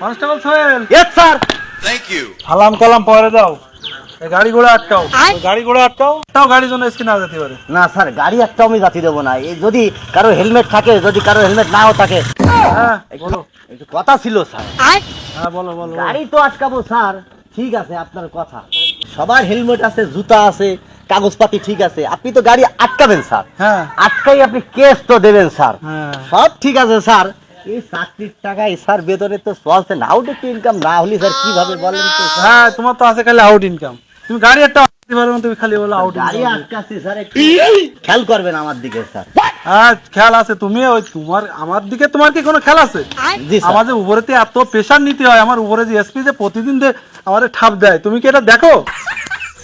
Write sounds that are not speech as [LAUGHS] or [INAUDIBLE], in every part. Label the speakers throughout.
Speaker 1: Constable Sohel.
Speaker 2: Yes sir
Speaker 1: আলাম কালাম পরে দাও। গাড়ি ঘোড়া আটকাও। গাড়ি ঘোড়া আটকাও? তাও গাড়ি জন্য স্কিন না যেতে পারে
Speaker 2: না স্যার গাড়ি একটাও আমি জাতি দেবো না। এই যদি কারও হেলমেট থাকে যদি কারও হেলমেট নাও থাকে।
Speaker 1: হ্যাঁ বলো।
Speaker 2: একটু কথা ছিল স্যার
Speaker 1: হ্যাঁ বলো বলো বলো।
Speaker 2: গাড়ি তো আটকাবো স্যার ঠিক আছে আপনার কথা। সবার হেলমেট আছে জুতা আছে কাগজপাতি ঠিক আছে। আপনি তো গাড়ি আটকাবেন স্যার
Speaker 1: হ্যাঁ।
Speaker 2: আটকাই আপনি কেস তো দেবেন স্যার
Speaker 1: হ্যাঁ।
Speaker 2: সব ঠিক আছে স্যার এই চাকরির টাকায় স্যার বেতনে তো চলছে না। আউট একটু ইনকাম না হলে স্যার কীভাবে বলেন তো
Speaker 1: হ্যাঁ তোমার তো আছে খালি আউট ইনকাম তুমি গাড়ি একটা পারো তুমি খালি বলো আউট
Speaker 2: গাড়ি আটকাচ্ছি স্যার একটু খেয়াল করবেন আমার দিকে স্যার।
Speaker 1: হ্যাঁ খেয়াল আছে তুমি ওই তোমার আমার দিকে তোমার কি কোনো খেয়াল আছে? আমাদের উপরেতে এত প্রেশার নিতে হয় আমার উপরে যে এসপি যে প্রতিদিন যে আমাদের ঠাপ দেয় তুমি কি এটা দেখো?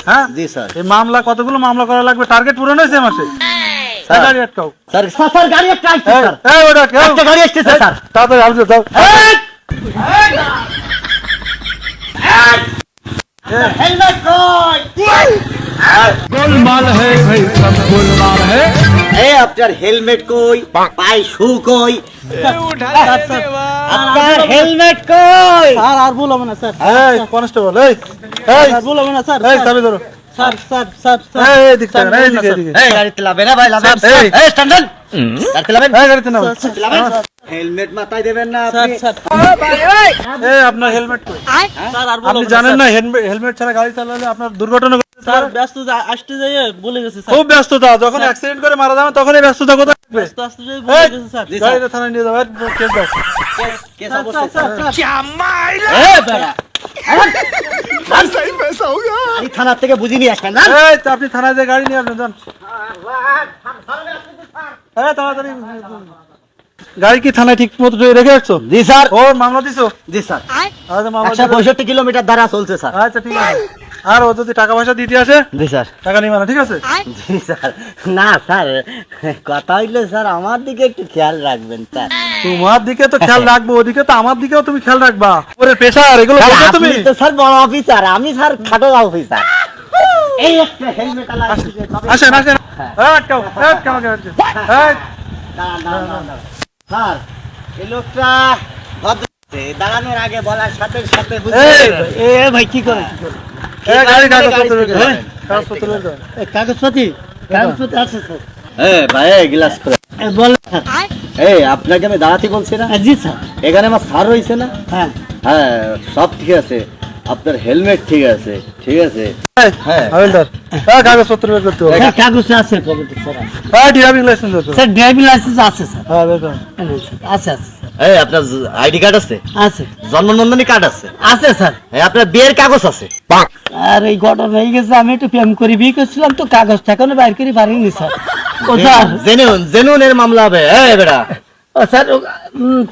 Speaker 1: হ্যাঁ?
Speaker 2: জি স্যার।
Speaker 1: এই মামলা কতগুলো মামলা করা লাগবে? টার্গেট পূরণ হয়েছে মাসে?
Speaker 2: স্যার।
Speaker 1: গাড়ি আটকাও।
Speaker 2: স্যার স্যার, স্যার গাড়ি একটা আসছে
Speaker 1: এই,
Speaker 2: স্যার।
Speaker 1: এই, ওটা কেউ
Speaker 2: একটা গাড়ি আসতেছে স্যার।
Speaker 1: তাড়াতাড়ি আসবে যাও
Speaker 2: হেলমেট কই?
Speaker 1: গোলমাল হে ভাই সব গোলমাল হে।
Speaker 2: এই আপনার হেলমেট কই? পাই শু কই? আপনার হেলমেট কই?
Speaker 3: স্যার আর ভুল হবে না স্যার।
Speaker 1: এই কনস্টেবল এই। এই
Speaker 3: স্যার ভুল হবে না স্যার।
Speaker 1: এই চাবি ধরো।
Speaker 3: স্যার স্যার স্যার
Speaker 1: এই এই দিক থেকে, এই দিকে এদিকে।
Speaker 2: এই গাড়িতে লাভে না ভাই লাভে
Speaker 1: এই।
Speaker 2: এই গাড়িতে লাভেন।
Speaker 1: এই গাড়িতে নাও
Speaker 2: লাভেন। হেলমেট মাথায় দেবেন না আপনি।
Speaker 3: স্যার।
Speaker 1: এই আপনার হেলমেট কই?
Speaker 3: স্যার আর
Speaker 1: আপনি জানেন না হেলমেট ছাড়া গাড়ি চালালে আপনার দুর্ঘটনা ঘটতে
Speaker 3: স্যার ব্যস্ত আসতে গেছি স্যার।
Speaker 1: খুব ব্যস্ততা যখন অ্যাক্সিডেন্ট করে মারা যাবে তখন এই ব্যস্ততা কোথায় থাকবে?
Speaker 3: ব্যস্ত আসতে স্যার।
Speaker 1: গাড়িটা থানায় নিয়ে কেস
Speaker 2: কেস
Speaker 3: স্যার,
Speaker 2: থানার থেকে বুঝি নিয়ে আসবেন না
Speaker 1: এই তো আপনি থানায় যে গাড়ি নিয়ে আসবেন যান। এই তাড়াতাড়ি। গাড়ি কি থানায় ঠিক মতো রেখে আসছো?
Speaker 2: জি স্যার।
Speaker 1: ও মামলা দিছো?
Speaker 2: জি স্যার।
Speaker 1: আচ্ছা
Speaker 2: পঁয়ষট্টি কিলোমিটার দ্বারা চলছে স্যার।
Speaker 1: আচ্ছা ঠিক আছে। আর ও যদি টাকা পয়সা দিতে আসে
Speaker 2: জি স্যার।
Speaker 1: টাকা নিবে না ঠিক আছে?
Speaker 2: জি স্যার। না স্যার কথা হইলে স্যার আমার দিকে একটু খেয়াল রাখবেন স্যার।
Speaker 1: তোমার দিকে তো খেয়াল রাখব ওদিকে তো আমার দিকেও তুমি খেয়াল রাখবা। ওরে পেশার এগুলো বোঝো তুমি?
Speaker 2: তো স্যার বড় অফিসার আমি স্যার খাটো অফিসার এই একটা হেলমেট
Speaker 1: আসেন আসেন এই, আটকাও, আটকাও, আটকাও, আটকাও। এই,
Speaker 2: স্যার এই লোকটা ভদ্র দাঁড়ানোর আগে বলার সাথে সাথে
Speaker 3: এ ভাই কি করে?
Speaker 2: আপনাকে আমি দাঁড়াতে বলছি না?
Speaker 3: জি স্যার।
Speaker 2: এখানে আমার না?
Speaker 3: হ্যাঁ।
Speaker 2: হ্যাঁ সব ঠিক আছে। আপনার হেলমেট ঠিক আছে ঠিক আছে? হ্যাঁ।
Speaker 1: কাগজপত্র বের করতে হবে।
Speaker 3: কাগজ আছে কবে স্যার।
Speaker 1: এই, ড্রাইভিং লাইসেন্স আছে।
Speaker 3: স্যার ড্রাইভিং লাইসেন্স আছে স্যার।
Speaker 1: হ্যাঁ
Speaker 2: এই আপনার আইডি কার্ড আছে?
Speaker 3: আছে।
Speaker 2: জন্ম নন্দনী কার্ড আছে?
Speaker 3: আছে স্যার।
Speaker 2: এই আপনার বিয়ের কাগজ আছে?
Speaker 3: আর এই ঘটনা হয়ে গেছে আমি একটু প্রেম করে বিয়ে করছিলাম তো কাগজটা এখনও বাইর করে পারিনি স্যার। [LAUGHS] স্যার।
Speaker 2: জেনুন জেনুন এর মামলা হবে। এই বেটা
Speaker 3: ও স্যার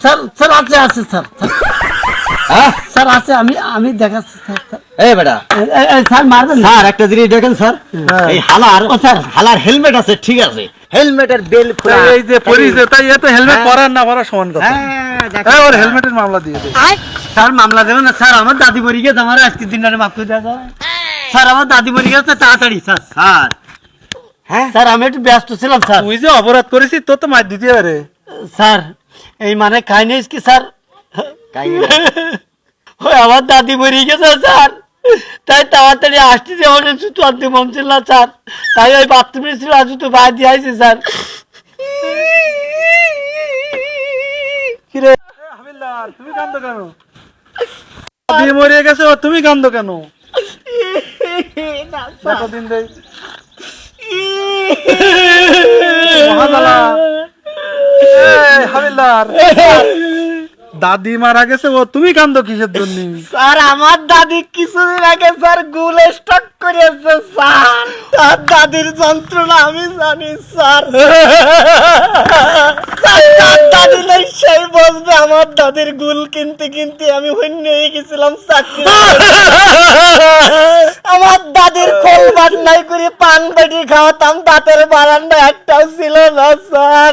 Speaker 3: স্যার স্যার আছে আছে স্যার স্যার,
Speaker 2: হ্যাঁ?
Speaker 3: স্যার আছে আমি আমি দেখাচ্ছি স্যার
Speaker 2: এই বেটা
Speaker 3: স্যার মারবেন না?
Speaker 2: স্যার একটা জিনিস দেখেন স্যার।
Speaker 1: হ্যাঁ।
Speaker 2: এই হালার
Speaker 3: ও, স্যার।
Speaker 2: হালার হেলমেট আছে ঠিক আছে। হেলমেটের বেল খোলা।
Speaker 1: এই যে পুলিশ তাই এত হেলমেট পরার না পরার সমান কথা।
Speaker 2: হ্যাঁ।
Speaker 1: এই, ওর হেলমেটের মামলা দিয়ে দে।
Speaker 3: স্যার মামলা দেবেন না স্যার আমার দাদি মরে গেছে আমার আজকে দিন মাফ করে দেওয়া স্যার আমার দাদি মরে গেছে তাড়াতাড়ি স্যার
Speaker 2: স্যার। হ্যাঁ।
Speaker 3: স্যার আমি একটু ব্যস্ত ছিলাম স্যার।
Speaker 1: তুই যে অপরাধ করেছিস তোর তো মার দিতে পারে।
Speaker 3: স্যার এই মানে কাহিনী কি স্যার?
Speaker 2: কাহিনী-
Speaker 3: ওই আমার দাদি মরে গেছে স্যার। তাই তাড়াতাড়ি আসতে যেমন শুধু আনতে মন ছিল না স্যার তাই ওই বাথরুমে ছিল আজ তো বাইরে দিয়ে আইছে স্যার।
Speaker 1: কি রে [LAUGHS] হাবিলদার তুমি কান্দো কেন দিয়ে মরে গেছে তুমি কান্দো কেন? দেখো দিন হাবিলদার। দাদি মারা গেছে ও তুমি কান্দো কিসের জন্য?
Speaker 3: স্যার আমার দাদি কিছুদিন আগে স্যার গুল স্টক করেছে স্যার। তার দাদির যন্ত্রণা আমি জানি স্যার। স্যার, তার দাদি নেই সেই বসবে আমার দাদির গুল কিনতে কিনতে আমি হন্য হয়ে গেছিলাম চাকরি [LAUGHS] আমার দাদির খোল বাটনাই করে পান বাটি খাওয়াতাম দাঁতের বারান্দা একটাও ছিল না স্যার।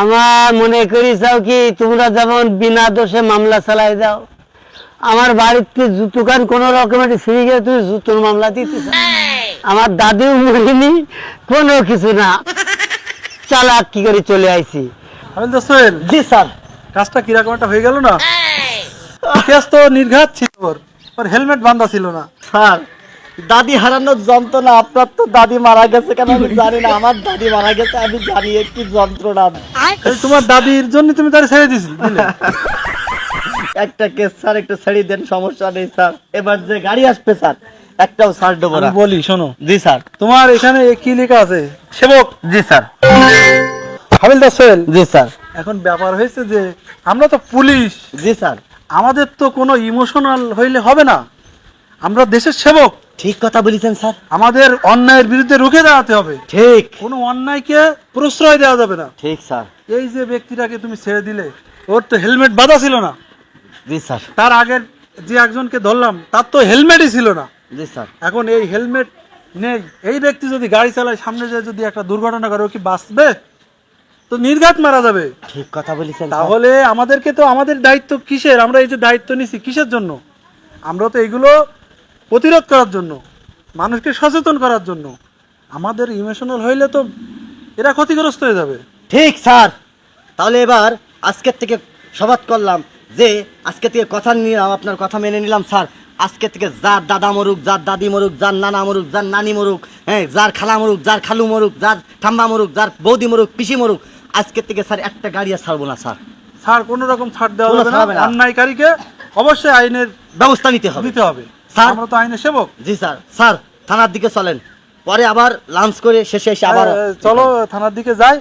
Speaker 3: আমার মনে করি চাও কি তোমরা যেমন বিনা দোষে মামলা চালাই দাও আমার বাড়িতে জুতুকান কোন রকমের ছিঁড়ে গেলে তুমি জুতোর মামলা দিতে। আমার দাদিও মরিনি কোনো কিছু না। চালাক কি করে চলে আইছি?
Speaker 2: জি স্যার।
Speaker 1: কাজটা কীরকম একটা হয়ে গেল না? কেস তো নির্ঘাত ছিল ওর হেলমেট বান্ধা ছিল না।
Speaker 2: স্যার দাদি হারানোর যন্ত্রণা আপনার তো দাদি মারা গেছে কেন আমি জানি না আমার দাদি মারা গেছে আমি জানি একটি যন্ত্রণা।
Speaker 1: তোমার দাদির জন্য তুমি তার ছেড়ে দিলে
Speaker 2: একটা কেস স্যার একটু ছেড়ে দেন সমস্যা নেই স্যার। এবার যে গাড়ি আসবে স্যার একটাও ছাড় দেবো না।
Speaker 1: বলি শোনো।
Speaker 2: জি স্যার।
Speaker 1: তোমার এখানে কি লেখা আছে? সেবক
Speaker 2: জি স্যার।
Speaker 1: হাবিলদার সোহেল?
Speaker 2: জি স্যার।
Speaker 1: এখন ব্যাপার হয়েছে যে আমরা তো পুলিশ।
Speaker 2: জি স্যার।
Speaker 1: আমাদের তো কোনো ইমোশনাল হইলে হবে না। আমরা দেশের সেবক।
Speaker 2: ঠিক কথা বলেছেন স্যার।
Speaker 1: আমাদের অন্যায়ের বিরুদ্ধে রুখে দাঁড়াতে হবে।
Speaker 2: ঠিক।
Speaker 1: কোনো অন্যায়কে প্রশ্রয় দেওয়া যাবে না।
Speaker 2: ঠিক স্যার।
Speaker 1: এই যে ব্যক্তিটাকে তুমি ছেড়ে দিলে ওর তো হেলমেট বাঁধা ছিল না।
Speaker 2: জি স্যার।
Speaker 1: তার আগের যে একজনকে ধরলাম তার তো হেলমেটই ছিল না।
Speaker 2: জি স্যার।
Speaker 1: এখন এই হেলমেট নেই। এই ব্যক্তি যদি গাড়ি চালায় সামনে যে যদি একটা দুর্ঘটনা করে ও কি বাঁচবে? তো নির্ঘাত মারা যাবে।
Speaker 2: ঠিক কথা বলেছেন।
Speaker 1: তাহলে আমাদেরকে তো আমাদের দায়িত্ব কিসের? আমরা এই যে দায়িত্ব নিছি কিসের জন্য? আমরা তো এগুলো প্রতিরোধ করার জন্য মানুষকে সচেতন করার জন্য। আমাদের ইমোশনাল হইলে তো এরা ক্ষতিগ্রস্ত হয়ে যাবে।
Speaker 2: ঠিক স্যার। তাহলে এবার আজকের থেকে শপথ করলাম যে আজকে থেকে কথা নিলাম আপনার কথা মেনে নিলাম স্যার। আজকে থেকে যার দাদা মরুক যার দাদি মরুক যার নানা মরুক যার নানি মরুক হ্যাঁ যার খালা মরুক যার খালু মরুক যার ঠাম্মা মরুক যার বৌদি মরুক পিসি মরুক আজকের থেকে স্যার একটা গাড়ি আর ছাড়বো না স্যার।
Speaker 1: ছাড় কোনো রকম ছাড় দেওয়া
Speaker 2: হবে
Speaker 1: না। অন্যায়কারীকে অবশ্যই আইনের
Speaker 2: ব্যবস্থা নিতে হবে।
Speaker 1: দিতে হবে।
Speaker 2: স্যার।
Speaker 1: আমরা তো আইনের সেবক।
Speaker 2: জি স্যার। স্যার থানার দিকে চলেন। পরে আবার লাঞ্চ করে শেষে এসে আবার
Speaker 1: চলো থানার দিকে যাই।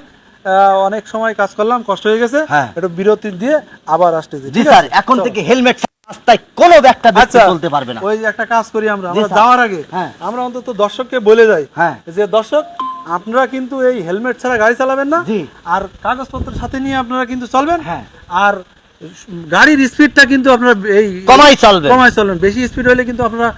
Speaker 1: অনেক সময় কাজ করলাম কষ্ট হয়ে গেছে।
Speaker 2: হ্যাঁ।
Speaker 1: একটু বিরতি দিয়ে আবার আসতেছি
Speaker 2: জি স্যার এখন থেকে হেলমেট রাস্তায় কোনো একটা ব্যক্তি
Speaker 1: আচ্ছা
Speaker 2: চলতে পারবে না।
Speaker 1: ওই যে একটা কাজ করি আমরা আমরা যাওয়ার আগে।
Speaker 2: হ্যাঁ।
Speaker 1: আমরা অন্তত দর্শককে বলে যাই
Speaker 2: হ্যাঁ।
Speaker 1: যে দর্শক আপনারা কিন্তু এই হেলমেট ছাড়া গাড়ি চালাবেন না। আর কাগজপত্র সাথে নিয়ে আপনারা কিন্তু চলবেন।
Speaker 2: হ্যাঁ।
Speaker 1: আর গাড়ির স্পিডটা কিন্তু আপনারা এই
Speaker 2: কমাই চলবে।
Speaker 1: কমাই চলবেন। বেশি স্পিড হলে কিন্তু আপনারা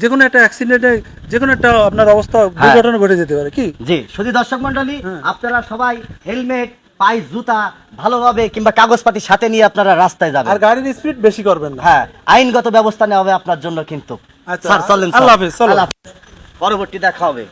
Speaker 1: যে কোনো একটা অ্যাক্সিডেন্টে যে কোনো একটা আপনার অবস্থা
Speaker 2: হ্যাঁ।
Speaker 1: দুর্ঘটনা ঘটে যেতে পারে কি?
Speaker 2: জি শুধু দর্শক মন্ডলী
Speaker 1: হ্যাঁ।
Speaker 2: আপনারা সবাই হেলমেট পায়ে জুতা ভালোভাবে কিংবা কাগজপাতি সাথে নিয়ে আপনারা রাস্তায় যাবেন।
Speaker 1: আর গাড়ির স্পিড বেশি করবেন না।
Speaker 2: হ্যাঁ আইনগত ব্যবস্থা নেওয়া হবে আপনার জন্য কিন্তু।
Speaker 1: আচ্ছা,
Speaker 2: স্যার চলেন
Speaker 1: আল্লাহ হাফেজ,
Speaker 2: আল্লাহ হাফেজ। পরবর্তী দেখা হবে।